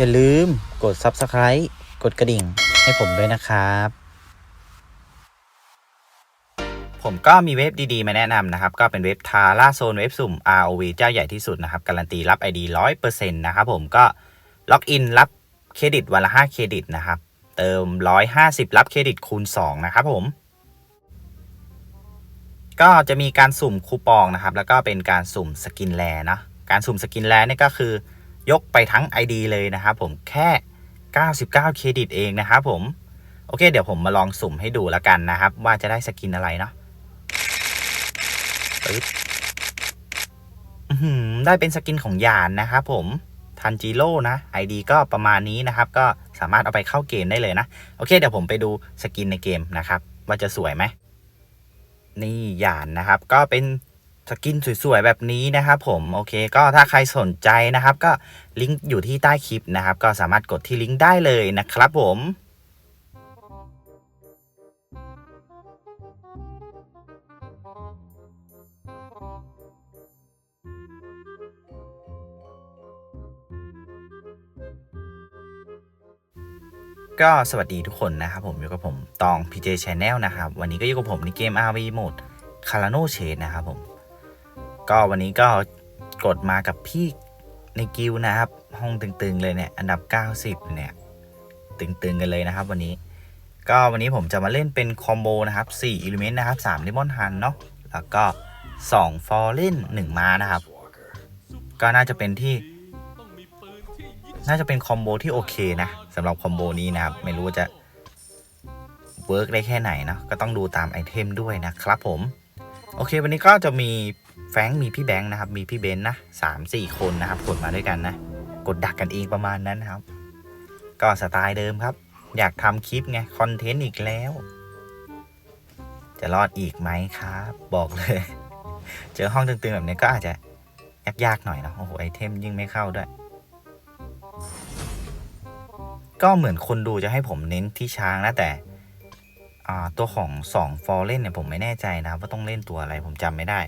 อย่าลืมกด Subscribe กดกระดิ่งให้ผมด้วยนะครับ ผมก็มีเว็บดีๆ มาแนะนำนะครับ ก็เป็นเว็บทาร่าโซนเว็บสุ่ม ROV เจ้าใหญ่ที่สุดนะครับ การันตีรับ ID 100%นะครับผมก็ล็อกอินรับเครดิตวันละ5เครดิตนะครับ เติม 150 รับเครดิตคูณ 2 นะครับผม ก็จะมีการสุ่มคูปองนะครับ แล้วก็เป็นการสุ่มสกินแลนะการสุ่มสกินแลนี่ก็คือ ยกไปทั้ง ID เลยนะครับผมแค่ 99 เครดิตเองนะครับผม โอเค เดี๋ยวผมมาลองสุ่มให้ดูแล้วกันนะครับ ว่าจะได้สกินอะไรเนาะอื้อหือได้เป็นสกินของยานนะครับผมทันจิโร่นะ ID ก็ประมาณนี้นะครับ ก็สามารถเอาไปเข้าเกมได้เลยนะ โอเค เดี๋ยวผมไปดูสกินในเกมนะครับ ว่าจะสวยไหมนี่หยานนะครับ ก็เป็น สกินสวยๆแบบนี้นะครับผมโอเค ก็ถ้าใครสนใจนะครับ ก็ลิงก์อยู่ที่ใต้คลิปนะครับ ก็สามารถกดที่ลิงก์ได้เลยนะครับผมก็สวัสดีทุกคนนะครับผมอยู่กับผมตอง PJ Channel นะครับ วันนี้ก็อยู่กับผมในเกม RV Mode c a r a n o Shade นะครับผม ก็วันนี้ก็กดมากับพี่ในกิลด์นะครับ ห้องตึงๆเลยเนี่ย อันดับ 90 เนี่ย ตึงๆกันเลยนะครับ วันนี้ ก็วันนี้ผมจะมาเล่นเป็นคอมโบนะครับ4 Element นะครับ3 Lemon Hand เนาะแล้วก็ 2 f o r e n 1ม้านะครับ ก็น่าจะเป็นที่ น่าจะเป็นคอมโบที่โอเคนะสำหรับคอมโบนี้นะครับ ไม่รู้จะเวิร์กได้แค่ไหนเนาะก็ต้องดูตามไอเทมด้วยนะครับผม โอเค วันนี้ก็จะมี แฟงมีพี่แบงค์นะครับ มีพี่เบนซ์นะสามสี่คนนะครับกดมาด้วยกันนะ กดดักกันเองประมาณนั้นนะครับ ก็สไตล์เดิมครับ อยากทำคลิปไงคอนเทนต์อีกแล้ว จะรอดอีกไหมครับ บอกเลย เจอห้องตึงๆแบบนี้ก็อาจจะยากๆหน่อยนะโอ้โหไอเทมยิ่งไม่เข้าด้วย ก็เหมือนคนดูจะให้ผมเน้นที่ช้างนะแต่ตัวของสองฟอร์เล่นเนี่ยผมไม่แน่ใจนะว่าต้องเล่นตัวอะไรผมจำไม่ได้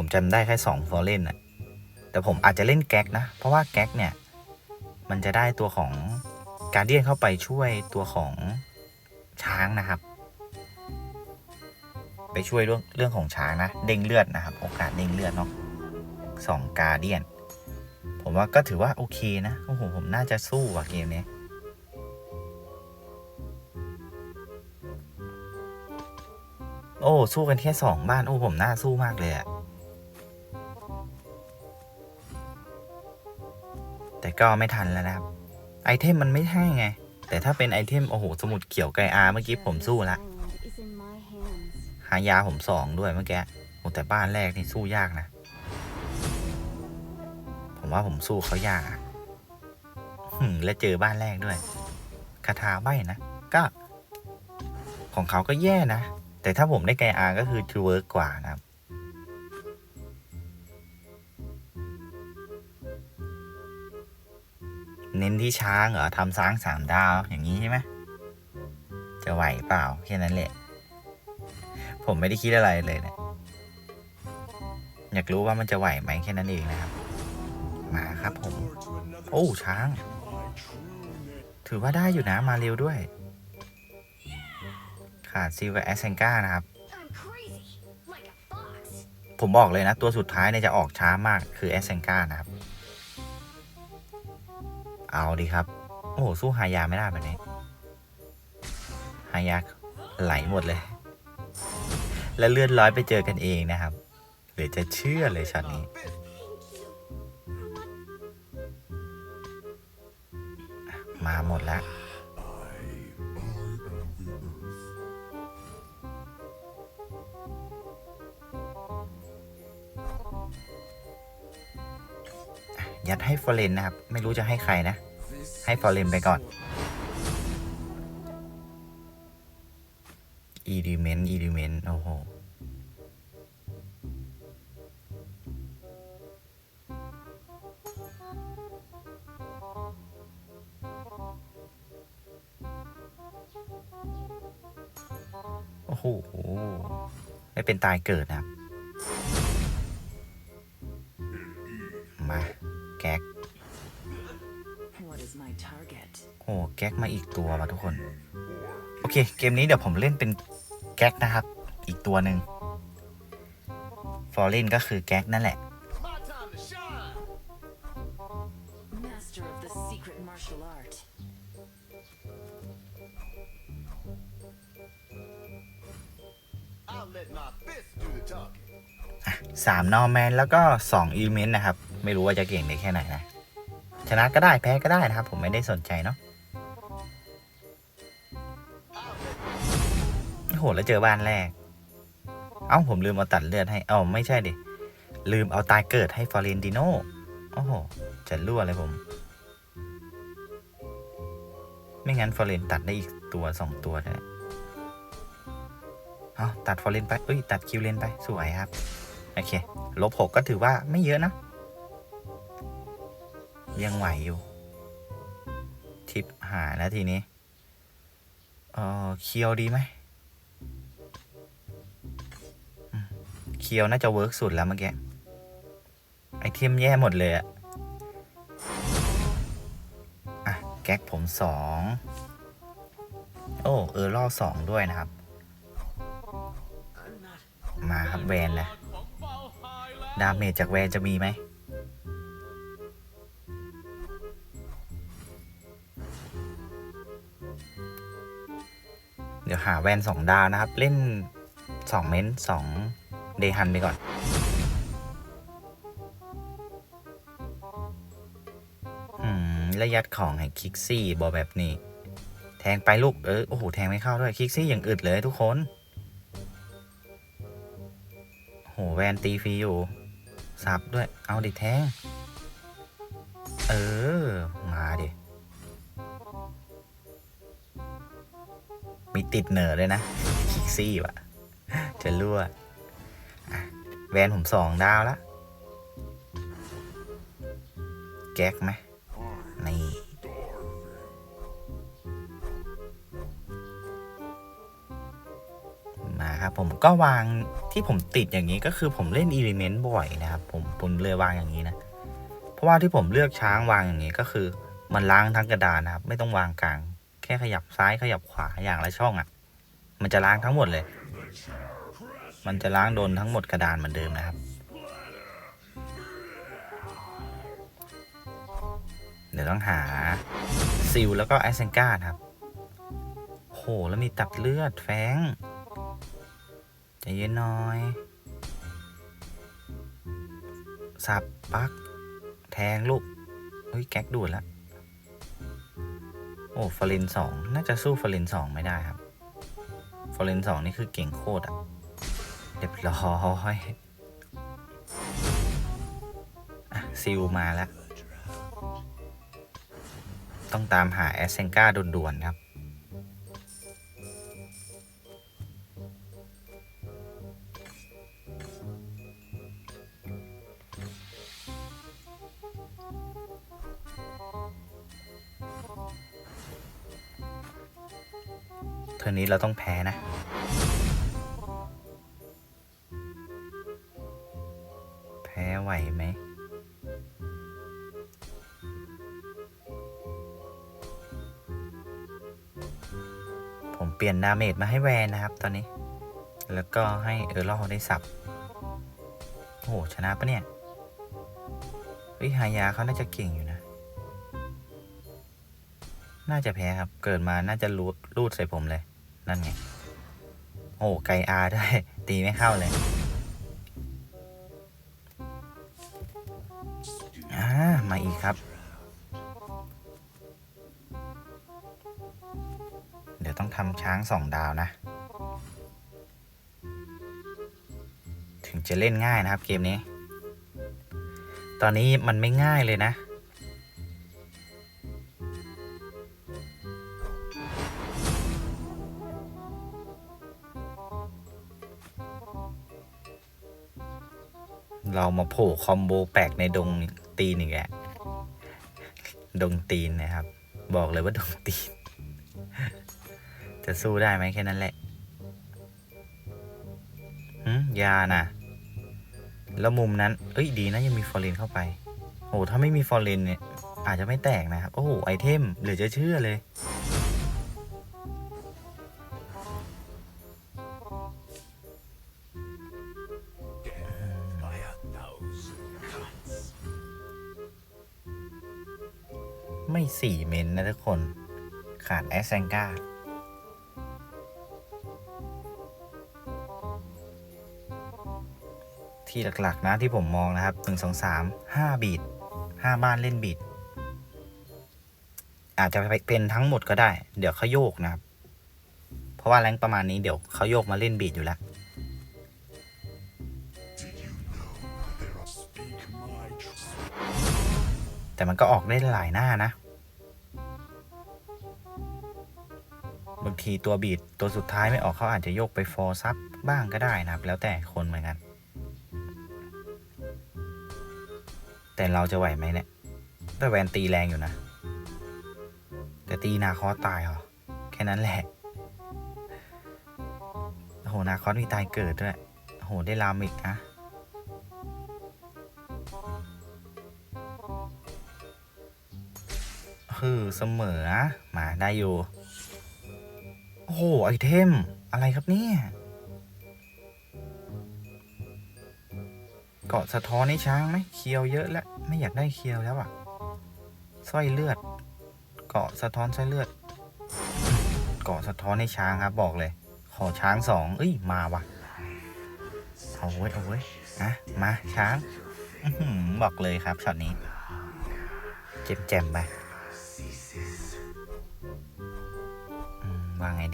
ผมจำได้แค่สองฟอร์เล่นน่ะแต่ผมอาจจะเล่นแก๊กนะ เพราะว่าแก๊กเนี่ย มันจะได้ตัวของการเดียนเข้าไปช่วยตัวของช้างนะครับ ไปช่วยเรื่องเรื่องของช้างนะ เด้งเลือดนะครับ โอกาสเด้งเลือดเนาะสองการเดียน ผมว่าก็ถือว่าโอเคนะโอ้โหผมน่าจะสู้ว่ะเกมนี้โอ้สู้กันแค่สองบ้าน โอ้ผมน่าสู้มากเลยอะ ก็ไม่ทันแล้วนะครับ ไอเทมมันไม่ให้ไง แต่ถ้าเป็นไอเทม โอ้โห สมุดเขียวไกอาเมื่อกี้ผมสู้ละหายาผมสองด้วยเมื่อกี้โอ้แต่บ้านแรกนี่สู้ยากนะ ผมว่าผมสู้เขายากอะและเจอบ้านแรกด้วยคาถาใบนะ ก็ ของเขาก็แย่นะ แต่ถ้าผมได้ไกอาก็คือจะเวิร์กกว่านะครับ เน้นที่ช้างเหรอทำช้างสามดาวอย่างนี้ใช่ไหมจะไหวเปล่าแค่นั้นแหละ ผมไม่ได้คิดอะไรเลยเนะี่ยอยากรู้ว่ามันจะไหวไหมแค่นั้นเองนะครับ มาครับผม โอ้ช้าง ถือว่าได้อยู่นะมาเร็วด้วย ขาดซิลกับแอสเซนกานะครับ ผมบอกเลยนะ ตัวสุดท้ายเนี่ยจะออกช้ามากคือแอสเซนกานะครับ เอาดีครับ โอ้โห สู้หายาไม่ได้แบบนี้หายาไหลหมดเลย แล้วเลื่อนร้อยไปเจอกันเองนะครับหรือจะเชื่อเลยช็อตนี้ มาหมดแล้ว ยัดให้ฟอร์เรนนะครับ ไม่รู้จะให้ใครนะ ให้ฟอร์เรนไปก่อนอีดิเมนต์อีดิเมนต์โอ้โหโอ้โหไม่เป็นตายเกิดนะครับ มา แก๊กแก๊กมาอีกตัวว่ะทุกคน โอเค เกมนี้เดี๋ยวผมเล่นเป็นแก๊กนะครับ อีกตัวหนึ่งฟอร์เรนก็คือแก๊กนั่นแหละ My time to shine. Master of the secret martial art. I'll let my fist do the talking. สามนอร์แมนแล้วก็สองอิเลเมนต์นะครับ ไม่รู้ว่าจะเก่งได้แค่ไหนนะชนะก็ได้แพ้ก็ได้นะครับ ผมไม่ได้สนใจเนาะโอ้โหแล้วเจอบ้านแรก เอ้าผมลืมเอาตัดเลือดให้เอ้าไม่ใช่ดิลืมเอาตายเกิดให้ฟอเรนติโนโอ้โหจะรั่วเลยผม ไม่งั้นฟอเรนตัดได้อีกตัวสองตัวนะเอาตัดฟอเรนไปเอ้ยตัดคิวเลนไปสวยครับโอเคลบหกก็ถือว่าไม่เยอะนะ ยังไหวอยู่ ทิปหาแล้วทีนี้ เออเคียวดีไหม เคียวน่าจะเวิร์กสุดแล้วเมื่อกี้ ไอเทมแย่หมดเลยอะอะแก๊กผมสอง โอ้ เออล่อสองด้วยนะครับ มาครับแวนนะ ดาเมจจากแวนจะมีไหม หาแวนสองดาวนะครับ เล่นสองเม้นสองเดฮันไปก่อน อืมระยัดของให้คิกซี่บอแบบนี้ แทงไปลูก เออ โอ้โห แทงไม่เข้าด้วย คิกซี่อย่างอึดเลยทุกคนโหแวนตีฟรีอยู่ซับด้วย เอาดิแทง เออ มาดิ มีติดเหนอเลยนะคิกซี่วะจะรั่วแวนผมสองดาวละแก๊กไหมนี่มาครับผมก็วางที่ผมติดอย่างนี้ก็คือผมเล่นอิเลเมนต์บ่อยนะครับ ผมผมเลยวางอย่างนี้นะ เพราะว่าที่ผมเลือกช้างวางอย่างนี้ก็คือ มันล้างทั้งกระดานนะครับ ไม่ต้องวางกลาง ค่ขยับซ้ายขยับขวาอย่างละช่องอะ่ะ มันจะล้างทั้งหมดเลย มันจะล้างโดนทั้งหมดกระดานเหมือนเดิมนะครับ เดี๋ยวต้องหาซิลแล้วก็ไอเซนกาครับ โห แล้วมีตัดเลือดแฟงใจเย็นน่อยสับปัก แทงลูกเฮ้ย แก๊กดูดแล้ว อ้ฟอรินสองน่าจะสู้ฟอรินสองไม่ได้ครับฟอรินสองนี่คือเก่งโคตรอะเรียบร้อยอะซิลมาแล้ว ต้องตามหาแอสเซนกาด่วนๆครับ เทอร์นนี้เราต้องแพ้นะ แพ้ไหวไหมผมเปลี่ยนดาเมจมาให้แวนนะครับตอนนี้ แล้วก็ให้เออร์ลอได้สับ โอ้โห ชนะปะเนี่ยเฮ้ยหายาเขาน่าจะเก่งอยู่นะ น่าจะแพ้ครับ เกิดมาน่าจะรูดรูดใส่ผมเลย นั่นไง โอ้ไกอาด้วยตีไม่เข้าเลยอ่ามาอีกครับ เดี๋ยวต้องทำช้างสองดาวนะ ถึงจะเล่นง่ายนะครับเกมนี้ ตอนนี้มันไม่ง่ายเลยนะ เรามาโผล่คอมโบแปลกในดงตีนอีกแล้วดงตีนนะครับ บอกเลยว่าดงตีน จะสู้ได้ไหมแค่นั้นแหละหืมยานะแล้วมุมนั้น เอ้ยดีนะยังมีฟอร์เรนเข้าไปโอ้ถ้าไม่มีฟอร์เรนเนี่ยอาจจะไม่แตกนะครับ โอ้โหไอเทมเหลือจะเชื่อเลย แซงกาที่หลักๆนะที่ผมมองนะครับหนึ่งสองสามห้าบีดห้าบ้านเล่นบีดอาจจะเป็นทั้งหมดก็ได้ เดี๋ยวเขาโยกนะครับ เพราะว่าแรงประมาณนี้เดี๋ยวเขาโยกมาเล่นบีดอยู่แล้วแต่มันก็ออกได้หลายหน้านะ ทีตัวบีดตัวสุดท้ายไม่ออกเขาอาจจะโยกไปฟอร์ซับบ้างก็ได้นะครับ แล้วแต่คนเหมือนกัน แต่เราจะไหวไหมเนี่ยแต่แวนตีแรงอยู่นะ แต่ตีนาคอตายเหรอ แค่นั้นแหละโอ้โหนาคอสมีตายเกิดด้วยโอ้โหได้ลามอีกนะคือเสมอมาได้อยู่ โอ้โห ไอเทม อะไรครับเนี่ยเกาะสะท้อนให้ช้างไหมเคียวเยอะแล้ว ไม่อยากได้เคียวแล้วอะสร้อยเลือด เกาะสะท้อนสร้อยเลือด เกาะสะท้อนให้ช้างครับ บอกเลย ขอช้างสองเอ้ยมาว่ะเอาเว้เอาเว้ยอะมาช้างอบอกเลยครับช็อตนี้ เจ็บแจ่มไป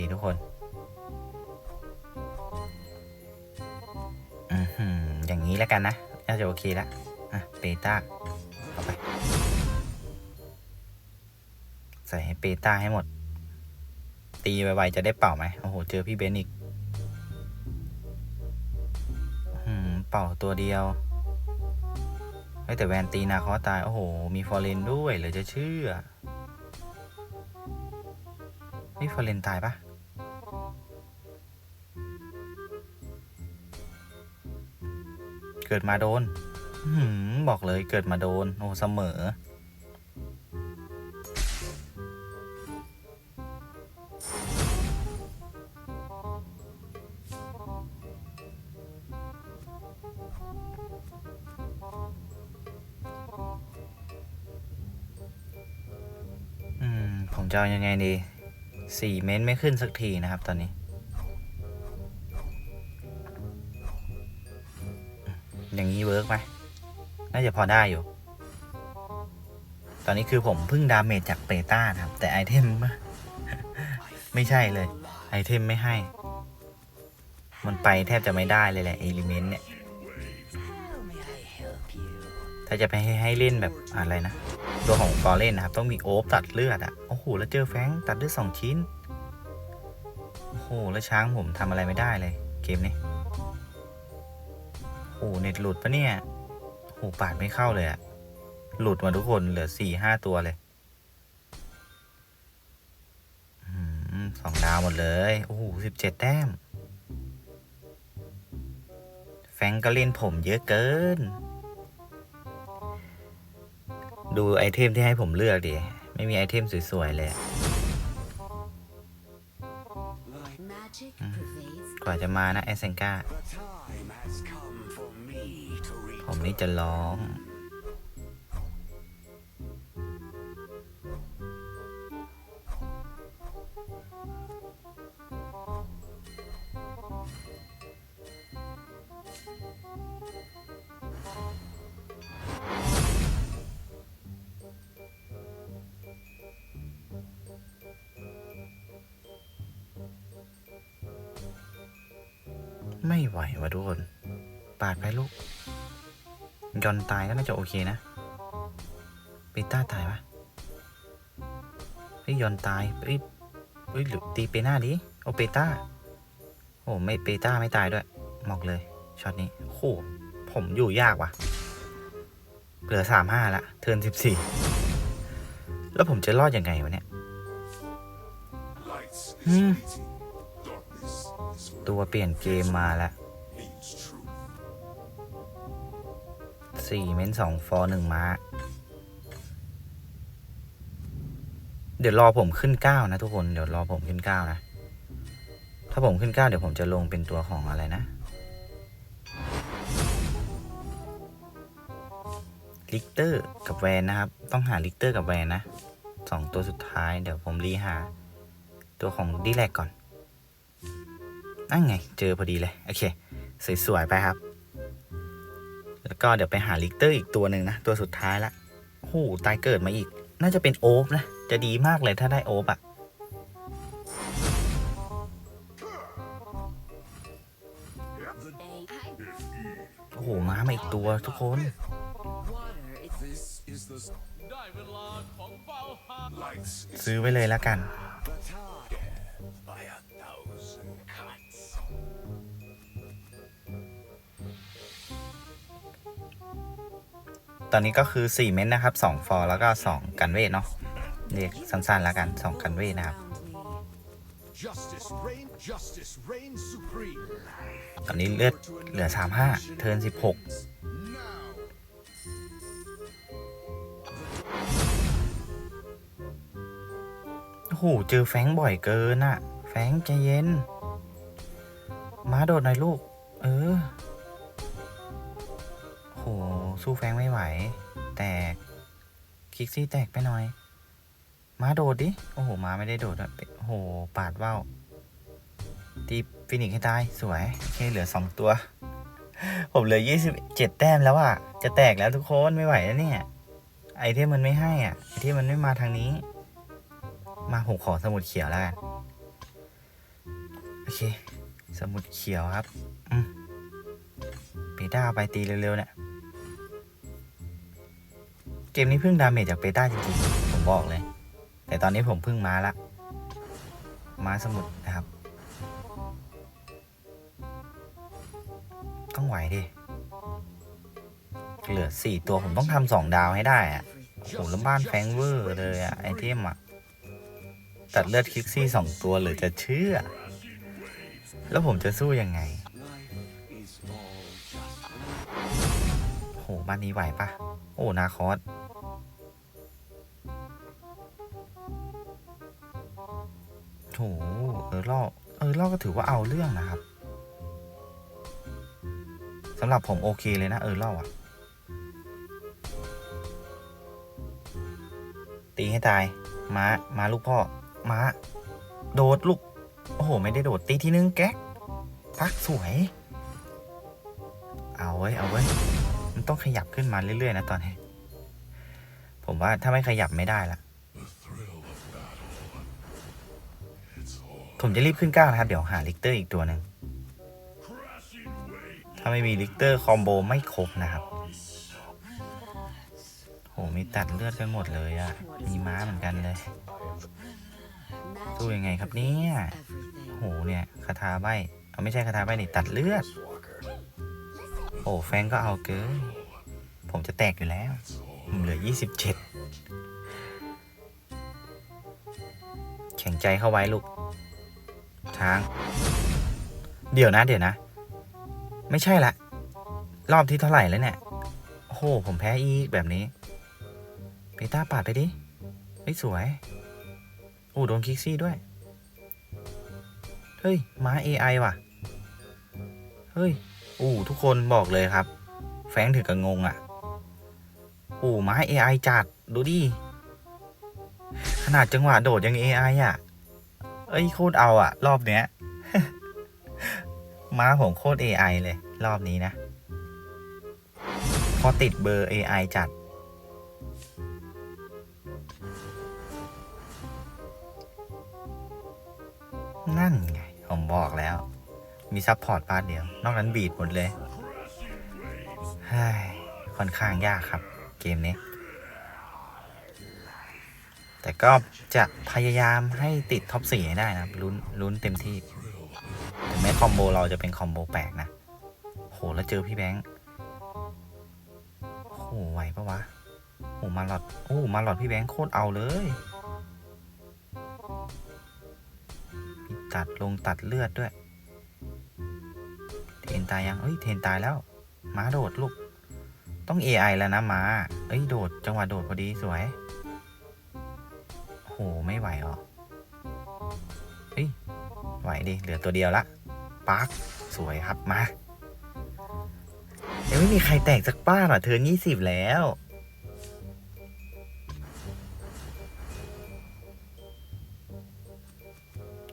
ดีทุกคนอือหืออย่างนี้แล้วกันนะน่าจะโอเคแล้วอะเปต้าเอาไป ใส่ให้เปต้าให้หมด ตีไวๆจะได้เป่าไหมโอ้โห เจอพี่เบนอีกอืมเป่าตัวเดียวเฮ้แต่แวนตีนาคอตาย โอ้โห มีฟอร์เรนด้วยเหลือจะเชื่อ นี่ฟอร์เรนตายปะ เกิดมาโดนหือบอกเลยเกิดมาโดน โอ้เสมอ อืม ผมจะเอายังไงดี สี่เมนต์ไม่ขึ้นสักทีนะครับตอนนี้ อย่างนี้เวิร์กไหมน่าจะพอได้อยู่ ตอนนี้คือผมเพิ่งดาเมจจากเปต้านะครับ แต่ไอเทมไม่ใช่เลย ไอเทมไม่ให้ มันไปแทบจะไม่ได้เลยแหละเอลิเมนต์เนี่ย ถ้าจะไปให้ให้เล่นแบบอะไรนะ ตัวของฟอร์เล่นนะครับ ต้องมีโอ๊บตัดเลือดอะโอ้โห แล้วเจอแฟงตัดเลือดสองชิ้น โอ้โห แล้วช้างผมทำอะไรไม่ได้เลย เกมนี้ โอ้โหเน็ตหลุดปะเนี่ยโอ้โหปาดไม่เข้าเลยอะหลุดมาทุกคนเหลือสี่ห้าตัวเลยอืมสองดาวหมดเลย โอ้โหสิบเจ็ดแต้ม แฟรงก์ก็เล่นผมเยอะเกิน ดูไอเทมที่ให้ผมเลือกดิ ไม่มีไอเทมสวย ๆ เลยอะ Magic pervades กว่าจะมานะ แอสเซนกา ผมนี่จะร้อง ไม่ไหววะทุกคน ปาดไปลูก ยอนตายก็น่าจะโอเคนะเปต้าตายปะเฮ้ยยอนตายเฮ้ยเฮ้ยหรือตีเปหน้าดิโอเปต้าโอ้ไม่เปต้าไม่ตายด้วยบอกเลยช็อตนี้โอ้โหผมอยู่ยากว่ะเหลือสามห้าละเทิร์นสิบสี่แล้วผมจะรอดยังไงวะเนี่ย lights is Hmm. fleeting. Darkness is ตัวเปลี่ยนเกมมาแล้ว สี่เม้นสองฟอร์หนึ่งมาเดี๋ยวรอผมขึ้นเก้านะทุกคน เดี๋ยวรอผมขึ้นเก้านะ ถ้าผมขึ้นเก้าเดี๋ยวผมจะลงเป็นตัวของอะไรนะ ลิกเตอร์กับแวนนะครับ ต้องหาลิกเตอร์กับแวนนะสองตัวสุดท้าย เดี๋ยวผมรีหา ตัวของดีแลกก่อนนั่นไง เจอพอดีเลย โอเค สวยๆ ไปครับ แล้วก็เดี๋ยวไปหาลิกเตอร์อีกตัวหนึ่งนะ ตัวสุดท้ายละโอ้โหตายเกิดมาอีก น่าจะเป็นโอ๊บนะ จะดีมากเลยถ้าได้โอ๊บอะโอ้โหม้ามาอีกตัวทุกคนซื้อไว้เลยแล้วกัน ตอนนี้ก็คือ 4 เม็ดนะครับ 2 ฟอร์แล้วก็ 2 กันเวทเนาะเรียกสั้นๆแล้วกัน 2 กันเวทนะครับ roundly. Justice reign, justice reigns supreme. ตอนนี้เลือดเหลือ 35 เทิร์น 16 Now, โอ้โห เจอแฟรงค์บ่อยเกินอะแฟรงค์ใจเย็นม้าโดดหน่อยลูก เออโหสู้แฟงไม่ไหว แตกคิกซี่แตกไปหน่อย ม้าโดดดิ โอ้โห ม้าไม่ได้โดดอะโอ้โห ปาดว่าวตีฟินิกให้ตาย สวย โอเค เหลือ2ตัว ผมเหลือ27แต้มแล้วอะจะแตกแล้วทุกคนไม่ไหวแล้วเนี่ย ไอเทมมันไม่ให้อะ ไอเทมมันไม่มาทางนี้ มาผมขอสมุดเขียวแล้วกัน โอเค สมุดเขียวครับ อืมเปต้าไปตีเร็วๆเนี่ย เกมนี้เพิ่งดาเมจจากเปต้าจริงๆ ผมบอกเลย แต่ตอนนี้ผมเพิ่งมาละ มาสมุดนะครับ ต้องไหวดิ เหลือสี่ตัวผมต้องทำสองดาวให้ได้อะโอ้โหแล้วบ้านแฟงเวอร์เลยอะไอเทมอะตัดเลือดคิกซี่สองตัวหรือจะเชื่อ แล้วผมจะสู้ยังไง โหบ้านนี้ไหวปะโอ้นาคอสโหเออล่อเออล่อก็ถือว่าเอาเรื่องนะครับสำหรับผมโอเคเลยนะ เออล่ออะตีให้ตาย ม้า มาลูกพ่อ ม้า โดดลูก โอ้โห ไม่ได้โดด ตีทีนึงแก๊กพักสวย เอาไว้ เอาไว้ ต้องขยับขึ้นมาเรื่อยๆนะตอนนี้ ผมว่าถ้าไม่ขยับไม่ได้ละผมจะรีบขึ้นก้าวนะครับ เดี๋ยวหาลิกเตอร์อีกตัวหนึ่งถ้าไม่มีลิกเตอร์คอมโบไม่ครบนะครับโหมีตัดเลือดกันหมดเลยอะมีม้าเหมือนกันเลยสู้ยังไงครับเนี่ยโหเนี่ยคาถาใบเอาไม่ใช่คาถาใบนี่ตัดเลือด โอ้แฟงก็เอาเกินผมจะแตกอยู่แล้วผมเหลือ 27 แข็งใจเข้าไว้ลูก ช้าง เดี๋ยวนะ เดี๋ยวนะ ไม่ใช่ละ รอบที่เท่าไหร่แล้วเนี่ย โอ้โห ผมแพ้อีกแบบนี้เปต้าปาดไปดิเฮ้ยสวย โอ้โดนคิกซี่ด้วย เฮ้ย ม้า AI ว่ะ เฮ้ย อู้ทุกคนบอกเลยครับ แฟงถึงกับงงอะ่ะอู้ม้ AI จัด ดูดิ ขนาดจังหวะโดดยัง AI อะ เอ้ยโคตรเอาอะ รอบเนี้ย ม้าผมโคตร AI เลย รอบนี้นะ พอติดเบอร์ AI จัด นั่นไง ผมบอกแล้ว มีซัพพอร์ตพาร์ทเดียว นอกนั้นบีดหมดเลยค่อนข้างยากครับ เกมนี้ แต่ก็จะพยายามให้ติดท็อปสี่ให้ได้นะครับลุ้นลุ้นเต็มที่ถึงแม้คอมโบเราจะเป็นคอมโบแปลกนะโหแล้วเจอพี่แบงค์โหไหวปะวะโหมาหลอดโอ้มาหลอดพี่แบงค์โคตรเอาเลยตัดลงตัดเลือดด้วย เทนตายยังเอ้ยเทนตายแล้วม้าโดดลูก ต้อง AI แล้วนะม้าเอ้ยโดดจังหวะโดดพอดีสวยโหไม่ไหวหรอเฮ้ยไหวดิเหลือตัวเดียวละปักสวยครับมายังไม่มีใครแตกสักป้าหรอเธอยี่สิบแล้ว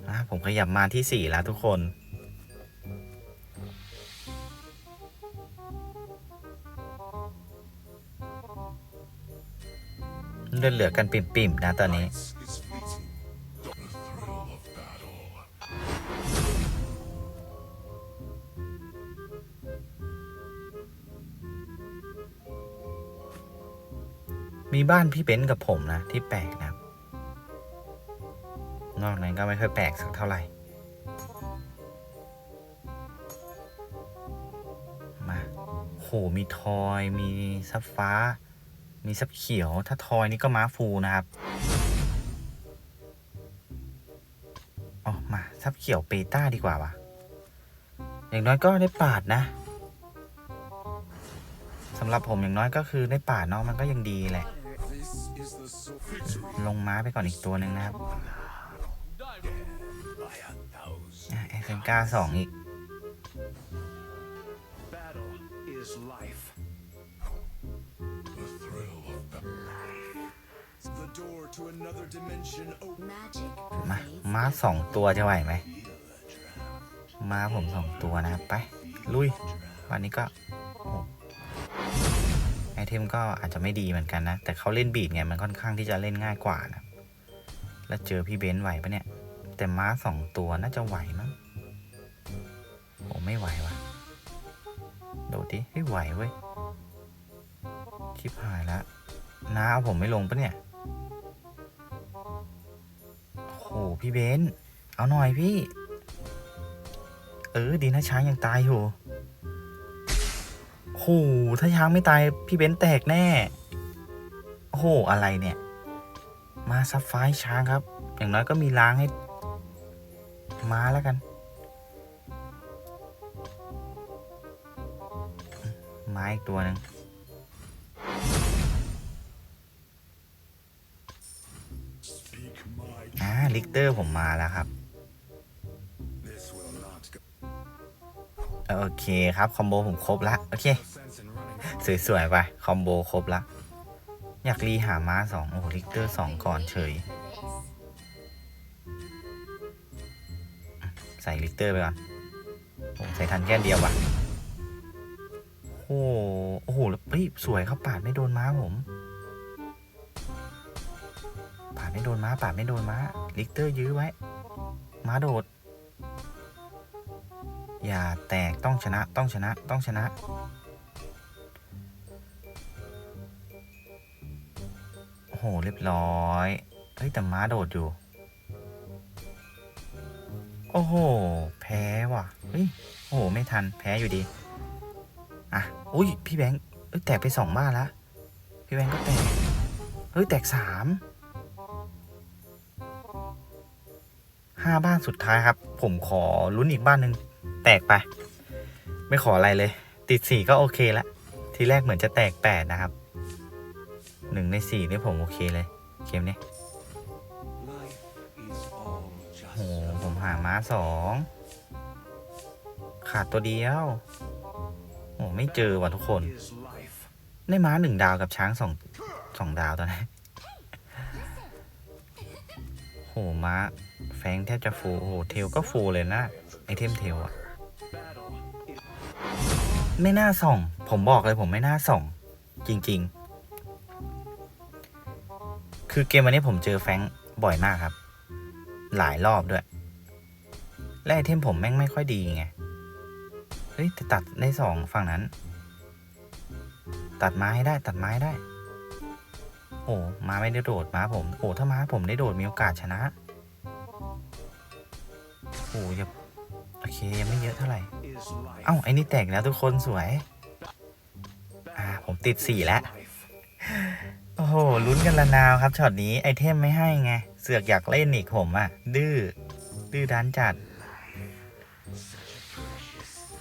อะผมขยับมาที่สี่แล้วทุกคน เลือดเหลือกันปิ่มๆนะตอนนี้ มีบ้านพี่เบนกับผมนะ ที่แปลกนะ นอกนั้นก็ไม่ค่อยแปลกสักเท่าไหร่ มาโหมีทอย มีซับฟ้า มีซับเขียว ถ้าทอยนี่ก็ม้าฟูนะครับอ๋อมาซับเขียวเปต้าดีกว่าวะอย่างน้อยก็ได้ปาดนะสำหรับผมอย่างน้อยก็คือได้ปาดเนาะมันก็ยังดีแหละ ลงม้าไปก่อนอีกตัวหนึ่งนะครับเวลา by a thousand. เอเซนกาสองอีก มา pervades ม้าสองตัวจะไหวไหมม้าผมสองตัวนะครับไป ลุย วันนี้ก็โอ้ไอเทมก็อาจจะไม่ดีเหมือนกันนะ แต่เขาเล่นบีดไง มันค่อนข้างที่จะเล่นง่ายกว่านะแล้วเจอพี่เบนซ์ไหวปะเนี่ย แต่ม้าสองตัวน่าจะไหวมั้งโอ้ไม่ไหววะโดดดิไม่ไหวเว้ยชิบหายแล้วน้าเอาผมไม่ลงปะเนี่ย หพี่เบนซ์เอาหน่อยพี่ เออดีนะช้างยังตายอยู่โหถ้าช้างไม่ตายพี่เบนซ์แตกแน่โอ้โหอะไรเนี่ย มาซับไฟช้างครับ อย่างน้อยก็มีล้างให้มาแล้วกันมาอีกตัวหนึ่ง อ่าลิกเตอร์ผมมาแล้วครับ โอเคครับ คอมโบผมครบละโอเค สวย ๆ ไป คอมโบครบละอยากรีหาม้าสองโอ้โหลิกเตอร์สองก่อนเฉย ใส่ลิกเตอร์ไปก่อนโอ้ใส่ทันแค่เดียวว่ะ โอ้โหโอ้โหแล้วเฮ้ยสวยครับปาดไม่โดนม้าผม ไม่โดนม้าป่าไม่โดนม้าลิกเตอร์ยื้อไว้ ม้าโดด อย่าแตกต้องชนะต้องชนะต้องชนะ โอ้โห เรียบร้อย เฮ้ย แต่ม้าโดดอยู่ โอ้โห แพ้ว่ะ เฮ้ย โอ้โห ไม่ทันแพ้อยู่ดี อะ อุ้ย พี่แบงค์แตกไปสองบ้านละพี่แบงค์ก็แตก เฮ้ย แตกสาม ห้าบ้านสุดท้ายครับ ผมขอลุ้นอีกบ้านหนึ่งแตกไป ไม่ขออะไรเลย ติดสี่ก็โอเคละทีแรกเหมือนจะแตกแปดนะครับหนึ่งในสี่นี่ผมโอเคเลยเกมนี้โอ้ just โหผมหาม้าสองขาดตัวเดียว โอ้ไม่เจอว่ะทุกคนได้ม้าหนึ่งดาวกับช้างสองสองดาวตอนนี้โหม้า แฟงแทบจะฟูโอ้โหเทลก็ฟูเลยนะ ไอเทมเทลอะไม่น่าส่อง ผมบอกเลยผมไม่น่าส่อง จริง ๆ คือเกมวันนี้ผมเจอแฟงบ่อยมากครับ หลายรอบด้วย และไอเทมผมแม่งไม่ค่อยดีไง เฮ้ยแต่ตัดได้สองฝั่งนั้น ตัดไม้ให้ได้ตัดไม้ได้ โอ้มาไม่ได้โดดม้าผม โอ้ถ้าม้าผมได้โดดมีโอกาสชนะ โอ้ยโอเคยังไม่เยอะเท่าไหร่ เอ้าไอ้นี่แตกแล้วทุกคนสวย อ่าผมติดสี่แล้วโอ้โหลุ้นกันละนาวครับช็อตนี้ไอเทมไม่ให้ไง เสือกอยากเล่นอีกผมอะดื้อดื้อด้านจัด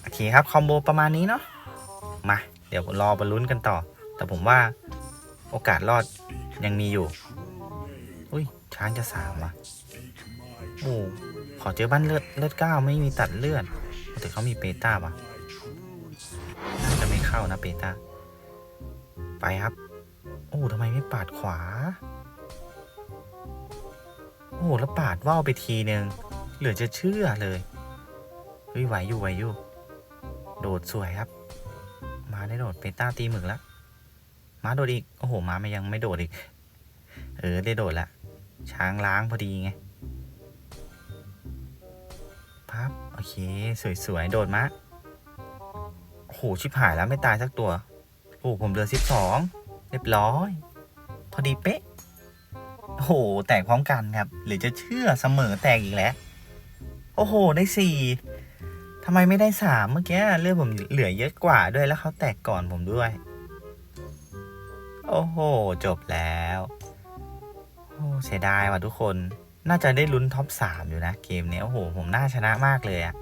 โอเคครับ คอมโบประมาณนี้เนาะมา เดี๋ยวรอมาลุ้นกันต่อ แต่ผมว่าโอกาสรอดยังมีอยู่ อุ้ยช้างจะสามวะโอ้ ขอเจอบ้านเลือดเลือดเก้าไม่มีตัดเลือด แต่เขามีเปต้าปะน่าจะไม่เข้านะเปต้า ไปครับ โอ้ทำไมไม่ปาดขวา โอ้แล้วปาดว่าวไปทีนึง เหลือจะเชื่อเลย เฮ้ยไหวอยู่ไหวอยู่ โดดสวยครับ มาได้โดดเปต้าตีหมึกแล้วมาโดดอีก โอ้โหมาไม่ยังไม่โดดอีก เออได้โดดละ ช้างล้างพอดีไง พับ โอเค สวยๆ โดดมาโอ้โห ชิบหายแล้วไม่ตายสักตัว โอ้ผมเหลือสิบสองเรียบร้อย พอดีเป๊ะ โอ้โห แตกพร้อมกันครับ หรือจะเชื่อเสมอแตกอีกแล้ว โอ้โห ได้สี่ทำไมไม่ได้สามเมื่อกี้เลือดผมเหลือเยอะกว่าด้วยแล้วเขาแตกก่อนผมด้วย โอ้โห จบแล้ว โอ้เสียดายว่ะทุกคน น่าจะได้ลุ้นท็อปสามอยู่นะ เกมเนี้ยโอ้โห ผมน่าชนะมากเลยอะ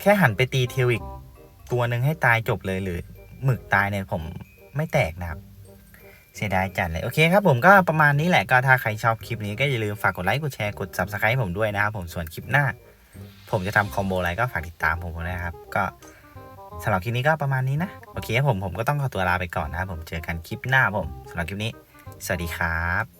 แค่หันไปตีเทลอีก ตัวหนึ่งให้ตายจบเลยหรือหมึกตายเนี่ยผมไม่แตกนะครับ เสียดายจัดเลย โอเคครับผมก็ประมาณนี้แหละก็ถ้าใครชอบคลิปนี้ก็อย่าลืมฝากกดไลค์กดแชร์กด subscribe ผมด้วยนะครับผมส่วนคลิปหน้า ผมจะทำคอมโบอะไรก็ฝากติดตามผมนะครับ ก็สำหรับคลิปนี้ก็ประมาณนี้นะ โอเคผมผมก็ต้องขอตัวลาไปก่อนนะครับผมเจอกันคลิปหน้าผมสำหรับคลิปนี้ สวัสดีครับ